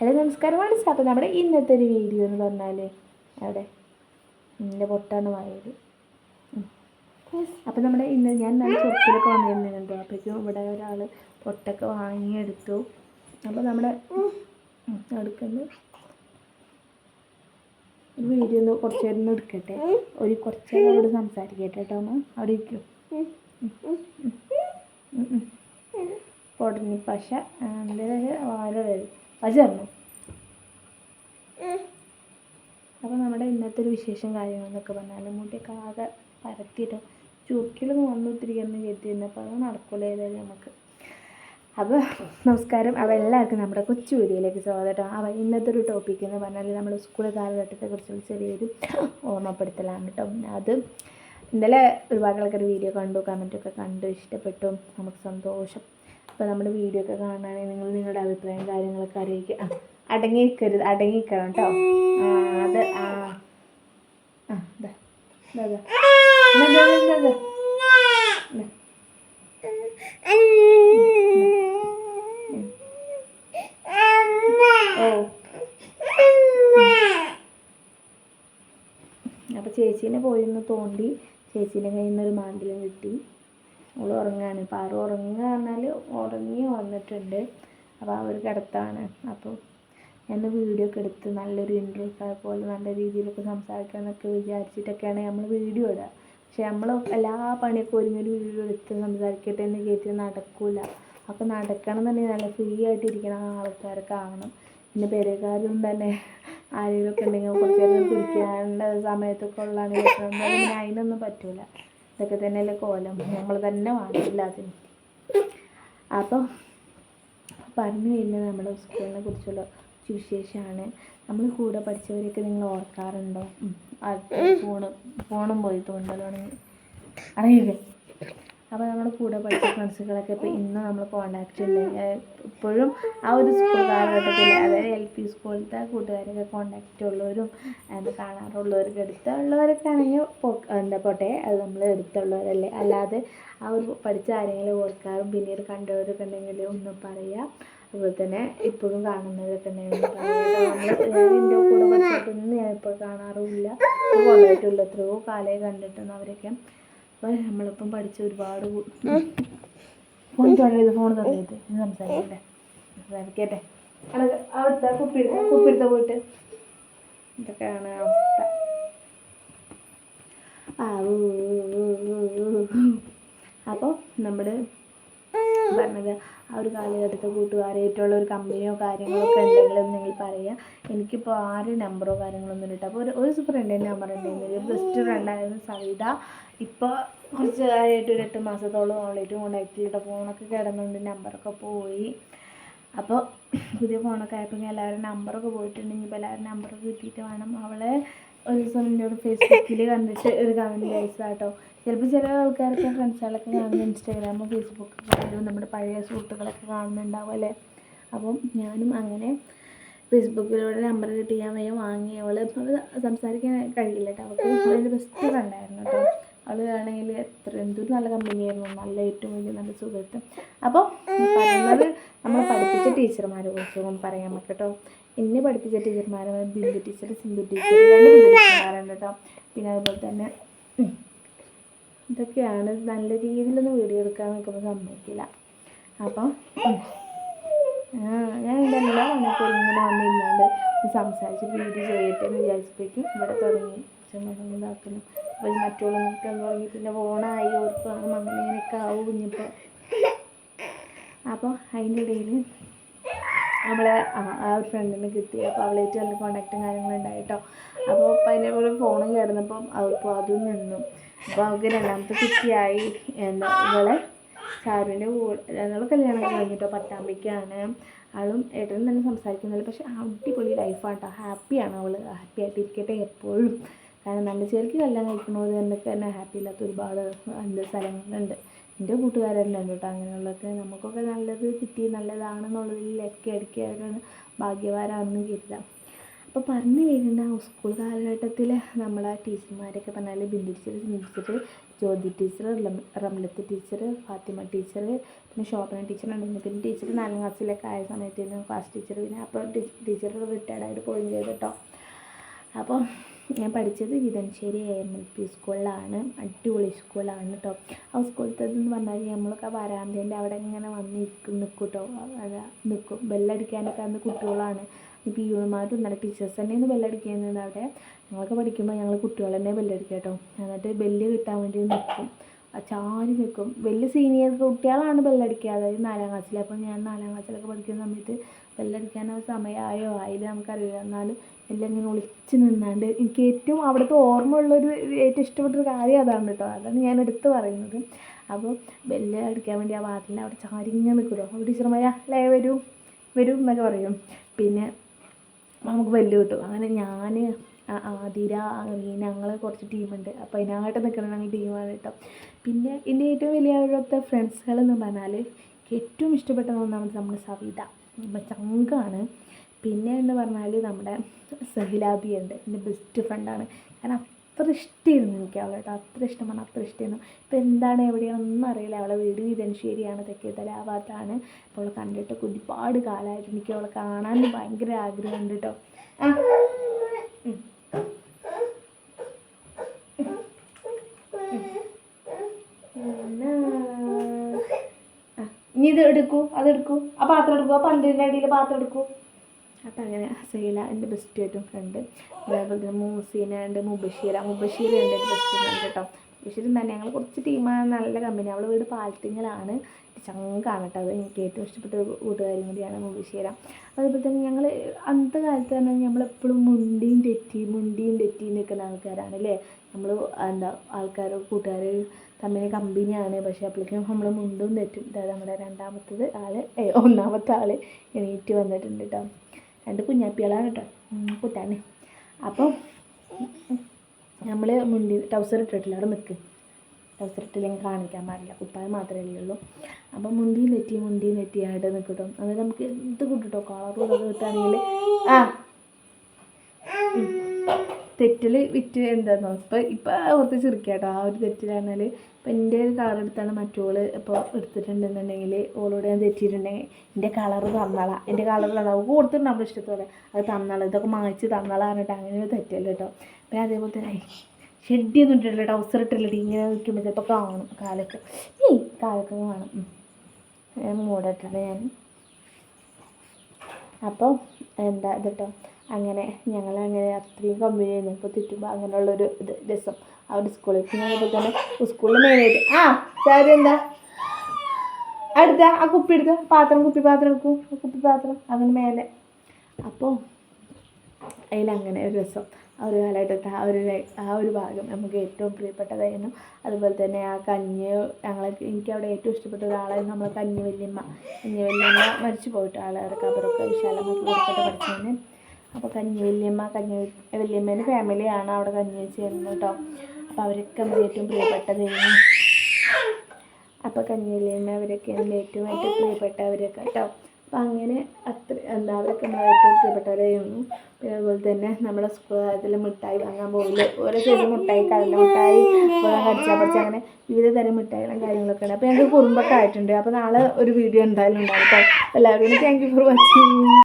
Hello നമസ്കാരമാണ് അപ്പോൾ നമ്മുടെ ഇന്നത്തെ ഒരു വീഡിയോ എന്ന് പറഞ്ഞാൽ അവിടെ എന്റെ പൊട്ടാണ് വായത്. അപ്പോൾ നമ്മുടെ ഇന്ന് ഞാൻ നല്ല ചുരുക്കിലൊക്കെ വന്നിരുന്നുണ്ട് അപ്പോഴേക്കും ഇവിടെ ഒരാൾ പൊട്ടൊക്കെ വാങ്ങിയെടുത്തു. അപ്പോൾ നമ്മുടെ എടുക്കുന്നത് ഒരു വീഡിയോ ഒന്ന് കുറച്ച് നേരം ഒന്ന് എടുക്കട്ടെ? ഒരു കുറച്ച് നേരം അവിടെ സംസാരിക്കട്ടെ കേട്ടോ അമ്മ അവിടെ ഇരിക്കും. പൊടഞ്ഞി പശ എന്റെ വാഴ വരും. തരണം അപ്പോൾ നമ്മുടെ ഇന്നത്തെ ഒരു വിശേഷം കാര്യങ്ങളെന്നൊക്കെ പറഞ്ഞാൽ മുടിയൊക്കെ ആകെ പരത്തിയിട്ട് ചുരുക്കിലൊന്നും വന്നുത്തിരിക്കുന്നു കരുതിയിരുന്നു. അപ്പോൾ അത് നടക്കില്ല ഏതായാലും നമുക്ക്. അപ്പോൾ നമസ്കാരം. അപ്പോൾ എല്ലാവർക്കും നമ്മുടെ കൊച്ചു വീഡിയോയിലേക്ക് സ്വാഗതം. അവ അപ്പോൾ ഇന്നത്തെ ഒരു ടോപ്പിക് എന്ന് പറഞ്ഞാൽ നമ്മൾ സ്കൂൾ കാലഘട്ടത്തെക്കുറിച്ചുള്ള ചെറിയൊരു ഓർമ്മപ്പെടുത്തലാണ് കേട്ടോ. അത് ഇന്നലെ ഒരുപാട് ആൾക്കാർ വീഡിയോ കണ്ടു കമന്റൊക്കെ കണ്ടു ഇഷ്ടപ്പെട്ടു നമുക്ക് സന്തോഷം. അപ്പോൾ നമ്മുടെ വീഡിയോ ഒക്കെ കാണുകയാണെങ്കിൽ നിങ്ങൾ നിങ്ങളുടെ അഭിപ്രായം കാര്യങ്ങളൊക്കെ അറിയിക്കുക ആ അടങ്ങിയിരിക്കരുത് അടങ്ങിക്കണം കേട്ടോ അത് ആ. ആ. ഓ. അപ്പോൾ ചേച്ചീനെ പോയിരുന്നു തോണ്ടി. ചേച്ചീനെ കയ്യിൽ നിന്ന് ഒരു മാന്തിലും കിട്ടി. അവൾ ഉറങ്ങാണ്. പാറു ഉറങ്ങുക പറഞ്ഞാൽ ഉറങ്ങി വന്നിട്ടുണ്ട് അപ്പോൾ ഒരു കിടത്താണ് അപ്പോൾ ഞാൻ വീഡിയോ ഒക്കെ എടുത്ത് നല്ലൊരു ഇൻട്രസ്റ്റ് പോലെ നല്ല രീതിയിലൊക്കെ സംസാരിക്കാമെന്നൊക്കെ വിചാരിച്ചിട്ടൊക്കെയാണ് നമ്മൾ വീഡിയോ ഇടുക. പക്ഷെ നമ്മൾ എല്ലാ പണിയൊക്കെ ഒരുങ്ങൊരു വീഡിയോ എടുത്ത് സംസാരിക്കട്ടെ എന്ന് കയറ്റി നടക്കില്ല അപ്പോൾ നടക്കണം എന്നുണ്ടെങ്കിൽ നല്ല ഫ്രീ ആയിട്ട് ഇരിക്കണ ആൾക്കാരെ കാണണം പിന്നെ പെരക്കാരും തന്നെ ആരെങ്കിലുമൊക്കെ ഉണ്ടെങ്കിൽ കുറച്ച് നേരം പിടിക്കേണ്ട സമയത്തൊക്കെ പിന്നെ അതിനൊന്നും പറ്റൂല. ഇതൊക്കെ തന്നെയല്ലേ കോലം. നമ്മൾ തന്നെ വേണം എല്ലാത്തിനും അപ്പോൾ പറഞ്ഞു വരുന്നത് നമ്മുടെ സ്കൂളിനെ കുറിച്ചുള്ള വിശേഷമാണ്. നമ്മൾ കൂടെ പഠിച്ചവരൊക്കെ നിങ്ങൾ ഓർക്കാറുണ്ടോ? ഫോണ് ഫോണും പോയി തോണ്ടല്ലോ അറിയില്ലേ? അപ്പോൾ നമ്മുടെ കൂടെ പഠിച്ച ഫ്രണ്ട്സുകളൊക്കെ ഇപ്പോൾ ഇന്ന് നമ്മൾ കോണ്ടാക്റ്റ് ഇല്ല ഏഹ് ഇപ്പോഴും ആ ഒരു സ്കൂൾ കാലഘട്ടത്തിൽ അതായത് എൽ പി സ്കൂളിലത്തെ കൂട്ടുകാരൊക്കെ കോണ്ടാക്റ്റ് ഉള്ളവരും എന്താ കാണാറുള്ളവരൊക്കെ അടുത്തുള്ളവരൊക്കെ ആണെങ്കിൽ എന്താ പോട്ടെ അത് നമ്മൾ എടുത്തുള്ളവരല്ലേ അല്ലാതെ ആ ഒരു പഠിച്ച ആരെങ്കിലും ഓർക്കാറും പിന്നീട് കണ്ടവരൊക്കെ ഉണ്ടെങ്കിൽ ഒന്ന് പറയുക അതുപോലെ തന്നെ ഇപ്പോഴും കാണുന്നവരൊക്കെ ഉണ്ടെങ്കിൽ എന്റെ കൂടെ പഠിച്ചിട്ടൊന്നും ഞാൻ ഇപ്പോൾ കാണാറുമില്ല. കൊണ്ടുപോയിട്ടുള്ള എത്രയോ കാലേ കണ്ടിട്ടുണ്ട് അവരൊക്കെ നമ്മളിപ്പം പഠിച്ച ഒരുപാട് ഫോൺ തുടങ്ങിയത് ഫോൺ ഇത് സംസാരിക്കട്ടെ? സംസാരിക്കട്ടെ? അവിടുത്തെ കുപ്പിടുത്ത കുപ്പിടുത്ത പോയിട്ട്. ഇതൊക്കെയാണ് അവസ്ഥ. അപ്പോൾ നമ്മുടെ പറഞ്ഞത് ആ ഒരു കാലഘട്ടത്തെ കൂട്ടുകാരായിട്ടുള്ള ഒരു കമ്പനിയോ കാര്യങ്ങളോ ഒക്കെ ഉണ്ടെങ്കിലും നിങ്ങൾ പറയുക എനിക്കിപ്പോൾ ആരും നമ്പറോ കാര്യങ്ങളൊന്നും ഇല്ല അപ്പോൾ ഒരു ഒരു ഫ്രണ്ടിന്റെ നമ്പർ ഉണ്ടെങ്കിൽ ബെസ്റ്റ് ഫ്രണ്ടായിരുന്നു സവിത. ഇപ്പോൾ കുറച്ച് കാര്യമായിട്ട് ഒരു എട്ട് മാസത്തോളം ഓൺലൈറ്റ് കോണ്ടാക്ട് ചെയ്തിട്ട് ഫോണൊക്കെ കിടന്നുകൊണ്ട് നമ്പറൊക്കെ പോയി. അപ്പോൾ പുതിയ ഫോണൊക്കെ ആയപ്പോൾ എല്ലാവരും നമ്പറൊക്കെ പോയിട്ടുണ്ടെങ്കിൽ ഇപ്പോൾ എല്ലാവരും നമ്പറൊക്കെ കിട്ടിയിട്ട് വേണം അവളെ ഒരു ദിവസം എന്നോട് ഫേസ്ബുക്കിൽ കണ്ടിട്ട് ഒരു കമന്റ് അയച്ചതാട്ടോ. ചിലപ്പോൾ ചില ആൾക്കാരൊക്കെ ഫ്രണ്ട്സുകളൊക്കെ കാണുന്ന ഇൻസ്റ്റാഗ്രാമോ ഫേസ്ബുക്കൊക്കെ നമ്മുടെ പഴയ സുഹൃത്തുക്കളൊക്കെ കാണുന്നുണ്ടാവും അല്ലേ? അപ്പം ഞാനും അങ്ങനെ ഫേസ്ബുക്കിലൂടെ നമ്പർ കിട്ടി ഞാൻ വേഗം വാങ്ങി അവൾ സംസാരിക്കാൻ കഴിയില്ല കേട്ടോ. അവൾക്ക് അവളൊരു ബെസ്റ്റ് ഫ്രണ്ടായിരുന്നു കേട്ടോ. അവൾ ആണെങ്കിൽ എത്ര എന്തൊരു നല്ല കമ്പനിയായിരുന്നു നല്ല ഏറ്റവും വലിയ നല്ല സുഹൃത്ത്. അപ്പോൾ പറയുന്നത് നമ്മൾ പഠിപ്പിച്ച ടീച്ചർമാരെ കുറിച്ച് പറയാൻ നമുക്ക് കേട്ടോ. എന്നെ പഠിപ്പിച്ച ടീച്ചർമാരാണ് ബിന്ദു ടീച്ചർ സിന്ധു ടീച്ചർ രണ്ട് കേട്ടോ. പിന്നെ അതുപോലെ തന്നെ ഇതൊക്കെയാണ് നല്ല രീതിയിലൊന്നും വീഡിയോ എടുക്കാൻ നിൽക്കുമ്പോൾ സമ്മതിക്കില്ല. അപ്പം ഞാൻ ഇതെല്ലാം വന്നപ്പോൾ ഇങ്ങനെ വന്നിരുന്നുണ്ട് സംസാരിച്ച് വീഡിയോ ചെയ്യട്ടെ എന്ന് വിചാരിച്ചപ്പോഴേക്കും ഇവിടെ തുടങ്ങി. ചെമ്മ ഇതാക്കുന്നു. അപ്പോൾ ഈ മറ്റുള്ള നിൽക്കാൻ തുടങ്ങി പിന്നെ ഓണായി ഓർക്കും അങ്ങനെ ഇങ്ങനെയൊക്കെ ആവും കുഞ്ഞിപ്പോൾ അപ്പോൾ അതിന്റെ ഇടയിൽ നമ്മളെ ആ ഒരു ഫ്രണ്ടിനെ കിട്ടി. അപ്പോൾ അവളായിട്ട് നല്ല കോണ്ടാക്റ്റും കാര്യങ്ങളും ഉണ്ടായിട്ടോ അപ്പോൾ അപ്പം ഫോണും കിടന്നപ്പം അപ്പോൾ അതും നിന്നു. അപ്പോൾ അവൾക്ക് രണ്ടാമത്തെ കുട്ടിയായി. എന്താ ഇവളെ ഷാരുവിന്റെ കൂടെ ഞങ്ങൾ കല്യാണം കഴിഞ്ഞിട്ടോ പട്ടാമ്പിക്കാണ് ആളും ഏട്ടനും തന്നെ സംസാരിക്കുന്നില്ല പക്ഷേ അടിപൊളി ലൈഫാണ് കേട്ടോ ഹാപ്പിയാണ് അവൾ ഹാപ്പി ആയിട്ട് ഇരിക്കട്ടെ എപ്പോഴും. കാരണം നല്ല ചേർക്ക് കല്യാണം കഴിക്കുന്നത് തന്നെ തന്നെ ഹാപ്പി ഇല്ലാത്ത ഒരുപാട് എന്താ സ്ഥലങ്ങളുണ്ട്. എന്റെ കൂട്ടുകാരെല്ലാം കേട്ടോ അങ്ങനെയുള്ളതൊക്കെ നമുക്കൊക്കെ നല്ലത് കിട്ടി നല്ലതാണെന്നുള്ളതിലൊക്കെ അവരാണ് ഭാഗ്യവാനാണെന്ന് കരുതാം അപ്പോൾ പറഞ്ഞു കഴിഞ്ഞാൽ സ്കൂൾ കാലഘട്ടത്തിൽ നമ്മളെ ടീച്ചർമാരൊക്കെ പറഞ്ഞാൽ ബിന്ദു ടീച്ചർ ചിന്തിച്ചിട്ട് Jyothi teacher Ramlath teacher Fathima teacher പിന്നെ ശോഭന ടീച്ചർ ഉണ്ടായിരുന്നു പിന്നെ ടീച്ചർ നാലാം ക്ലാസ്സിലൊക്കെ ആയ സമയത്തായിരുന്നു ക്ലാസ് ടീച്ചർ പിന്നെ അപ്പോൾ ടീച്ചർ റിട്ടയർഡായിട്ട് പോവുകയും ചെയ്തു കേട്ടോ. അപ്പോൾ ഞാൻ പഠിച്ചത് Vithanassery A M L P സ്കൂളിലാണ് അടിപൊളി സ്കൂളാണ് കേട്ടോ ആ സ്കൂളത്തേതെന്ന് പറഞ്ഞാൽ നമ്മളൊക്കെ വരാന്തേന്റെ അവിടെ ഇങ്ങനെ വന്ന് നിൽക്കും നിൽക്കും കേട്ടോ നിൽക്കും ബെല്ലടിക്കാനൊക്കെ അന്ന് കുട്ടികളാണ്. ഈ യൂണിമാരും ഇന്നലെ ടീച്ചേഴ്സ് തന്നെയാണ് ബെല്ലടിക്കുന്നത് അവിടെ. ഞങ്ങളൊക്കെ പഠിക്കുമ്പോൾ ഞങ്ങൾ കുട്ടികൾ തന്നെ ബെല്ലടിക്കുക കേട്ടോ എന്നിട്ട് ബെല്ല് കിട്ടാൻ വേണ്ടി നിൽക്കും ചാരി നിൽക്കും വലിയ സീനിയർ കുട്ടികളാണ് ബെല്ലടിക്കുക അതായത് നാലാം ക്ലാസ്സിൽ അപ്പോൾ ഞാൻ നാലാം ക്ലാസ്സിലൊക്കെ പഠിക്കുന്ന സമയത്ത് ബെല്ലടിക്കാൻ സമയമായോ? ആയില്ല നമുക്കറിയില്ല. എന്നാലും എല്ലാം ഇങ്ങനെ ഒളിച്ച് നിന്നാണ്ട് എനിക്ക് ഏറ്റവും അവിടുത്തെ ഓർമ്മ ഉള്ളൊരു ഏറ്റവും ഇഷ്ടപ്പെട്ടൊരു കാര്യം അതാണ് കേട്ടോ അതാണ് ഞാൻ എടുത്ത് പറയുന്നത്. അപ്പോൾ ബെല്ല് അടിക്കാൻ വേണ്ടി ആ വാതിലിന്റെ അവിടെ ചാരി ഇങ്ങനെ നിൽക്കുമല്ലോ അപ്പോൾ ടീച്ചർമാരാ ലേ വരൂ. വരൂ എന്നൊക്കെ പറയും. പിന്നെ നമുക്ക് ബെല്ല് കിട്ടും. അങ്ങനെ ഞാൻ ആതിര അങ്ങനെ ഞങ്ങൾ കുറച്ച് ടീമുണ്ട്. അപ്പോൾ അതിനായിട്ട് നിൽക്കുന്ന ഞങ്ങൾ ടീമാണ് കേട്ടോ പിന്നെ എന്റെ ഏറ്റവും വലിയ അവിടുത്തെ ഫ്രണ്ട്സുകൾ എന്ന് പറഞ്ഞാൽ ഏറ്റവും ഇഷ്ടപ്പെട്ട ഒന്നാമത് നമ്മുടെ സവിത. നമ്മുടെ ചങ്കാണ്. പിന്നെ എന്ന് പറഞ്ഞാൽ നമ്മുടെ സഹിലാബി ഉണ്ട്. എന്റെ ബെസ്റ്റ് ഫ്രണ്ടാണ് കാരണം അത്ര ഇഷ്ടമായിരുന്നു എനിക്ക് അവളെ കേട്ടോ അത്ര ഇഷ്ടമാണ് അത്ര ഇഷ്ടമായിരുന്നു ഇപ്പം എന്താണ് എവിടെയാണെന്നൊന്നും അറിയില്ല. അവളെ വീട് ഇതൻശ്ശേരിയാണ് തെക്കേ തല ആ ഭാഗത്താണ്. അപ്പോൾ അവളെ കണ്ടിട്ട് ഒരുപാട് കാലമായിട്ട് എനിക്ക് അവളെ കാണാൻ ഭയങ്കര ആഗ്രഹമുണ്ട് കേട്ടോ ആ ഉം. പിന്നെ ആ എടുക്കൂ ഇത് എടുക്കൂ. ആ പാത്രം എടുക്കൂ ആ പന്തിന്റെ അടിയിൽ പാത്രം എടുക്കൂ. അപ്പം അങ്ങനെ സൈല എന്റെ ബെസ്റ്റ് ആയിട്ടും ഫ്രണ്ട് അതേപോലെ തന്നെ മൂസീന ഉണ്ട് മുബഷീര മുബഷീര എന്റെ ബെസ്റ്റ് ഫ്രണ്ട് കേട്ടോ. മുബഷീർ തന്നെ ഞങ്ങൾ കുറച്ച് ടീമാണ് നല്ല കമ്പനി അവൾ വീട് പാലത്തിങ്ങലാണ്. ചങ്കാണ് കേട്ടോ. അത് എനിക്ക് ഏറ്റവും ഇഷ്ടപ്പെട്ട കൂട്ടുകാരും കൂടിയാണ് മുബഷീര അതേപോലെ തന്നെ ഞങ്ങൾ അന്നത്തെ കാലത്ത് തന്നെ നമ്മളെപ്പോഴും മുണ്ടിയും തെറ്റി മുണ്ടിയും തെറ്റി നിൽക്കുന്ന ആൾക്കാരാണ് അല്ലേ? നമ്മൾ എന്താ ആൾക്കാർ കൂട്ടുകാർ തമ്മിൽ കമ്പനിയാണ്. പക്ഷേ അപ്പോഴേക്കും നമ്മൾ മുണ്ടും തെറ്റും. അതായത് നമ്മുടെ രണ്ടാമത്തത് ആൾ ഒന്നാമത്തെ ആൾ എണീറ്റ് വന്നിട്ടുണ്ട് കേട്ടോ. രണ്ട് കുഞ്ഞാപ്പികളാണ് കേട്ടോ. കുട്ടാണ് അപ്പോൾ നമ്മൾ മുണ്ടി ടൗസർ ഇട്ടിട്ടില്ല അവിടെ നിൽക്ക് ടൗസർ ഇട്ടില്ലെങ്കിൽ കാണിക്കാൻ പാടില്ല. കുപ്പായം മാത്രമേ ഉള്ളൂ. അപ്പം മുണ്ടി നെറ്റി മുണ്ടി നെറ്റി നിൽക്കും കേട്ടോ അതായത് നമുക്ക് ഇത് കിട്ടും കളറും ഇതൊക്കെ കിട്ടുകയാണെങ്കിൽ ആ. തെറ്റിൽ വിറ്റ് എന്താണെന്നോ ഇപ്പം ഇപ്പം ഓർത്ത് ചിരിക്കുക കേട്ടോ ആ ഒരു തെറ്റിൽ പറഞ്ഞാൽ ഇപ്പം എന്റെ ഒരു കളർ എടുത്താണ് മറ്റോൾ ഇപ്പോൾ എടുത്തിട്ടുണ്ടെന്നുണ്ടെങ്കിൽ ഓളോട് ഞാൻ തെറ്റിയിട്ടുണ്ടെങ്കിൽ എന്റെ കളർ തന്നള. എന്റെ കളർ തന്നള. ഓൾക്ക് കൊടുത്തിട്ടുണ്ട് ഇഷ്ടത്തോടെ. അത് തന്നള. ഇതൊക്കെ മായ്ച്ച് തന്നള പറഞ്ഞിട്ട് അങ്ങനെ ഒരു തെറ്റല്ല കേട്ടോ പിന്നെ അതേപോലെ തന്നെ ഷെഡിയൊന്നും ഇട്ടിട്ടില്ല ടൗസർ ഇട്ടില്ല ഇങ്ങനെ നിൽക്കുമ്പോൾ ചിലപ്പോൾ കാണും കാലൊക്കെ. ഈ കാലൊക്കെ കാണും. ഞാൻ ഞാൻ. അപ്പോൾ എന്താ ഇത് കേട്ടോ അങ്ങനെ ഞങ്ങൾ അങ്ങനെ അത്രയും കമ്പനി ആയിരുന്നു. ഇപ്പോൾ ചുറ്റുമ്പോൾ അങ്ങനെയുള്ളൊരു ഇത് രസം. ആ ഒരു സ്കൂളിൽ പിന്നെ തന്നെ സ്കൂളിൽ മെയിനായിട്ട് ആ സാരി എന്താ? അടുത്ത ആ കുപ്പി എടുക്കുക പാത്രം കുപ്പി പാത്രം എടുക്കും. കുപ്പി പാത്രം അങ്ങനെ മേലെ. അപ്പോൾ അതിലങ്ങനെ ഒരു രസം. ആ ഒരു കാലഘട്ടത്തെ ആ ഒരു ആ ഒരു ഭാഗം നമുക്ക് ഏറ്റവും പ്രിയപ്പെട്ടതായിരുന്നു. അതുപോലെ തന്നെ ആ കഞ്ഞി ഞങ്ങളെ എനിക്ക് അവിടെ ഏറ്റവും ഇഷ്ടപ്പെട്ട ഒരാളായിരുന്നു നമ്മളെ കഞ്ഞി വല്യമ്മ. കഞ്ഞി വല്യമ്മ മരിച്ചു പോയിട്ട് ആളെ കബറൊക്കെ വിശാലമായിട്ട് കൊടുത്തിട്ട് പഠിച്ചതിന് അപ്പോൾ കഞ്ഞി വല്യമ്മ കഞ്ഞി വല്യമ്മേന്റെ ഫാമിലിയാണ് അവിടെ കഞ്ഞി വെച്ചിരുന്നത് കേട്ടോ അപ്പോൾ അവരൊക്കെ നമുക്ക് ഏറ്റവും പ്രിയപ്പെട്ടതായിരുന്നു അപ്പോൾ കഞ്ഞി വല്യമ്മ അവരൊക്കെ എന്റെ ഏറ്റവും ഏറ്റവും പ്രിയപ്പെട്ടവരൊക്കെ കേട്ടോ അപ്പോൾ അങ്ങനെ അത്ര എന്താ അവരൊക്കെ നമ്മളെ ഏറ്റവും പ്രിയപ്പെട്ടവരായിരുന്നു. പിന്നെ അതുപോലെ തന്നെ നമ്മുടെ സ്കൂൾ കാലത്തിൽ മിഠായി വാങ്ങാൻ പോകില്ല ഓരോ ചെറിയ മിഠായി കടല മിഠായി കടിച്ചാൽ പഠിച്ച അങ്ങനെ വിവിധ തരം മിഠായികളും കാര്യങ്ങളൊക്കെ ഉണ്ട്. അപ്പോൾ ഞങ്ങൾക്ക് കുറുമ്പൊക്കെ ആയിട്ടുണ്ട്. അപ്പോൾ നാളെ ഒരു വീഡിയോ എന്തായാലും ഉണ്ടാവും കേട്ടോ എല്ലാവരും താങ്ക് യു ഫോർ വാച്ചിങ്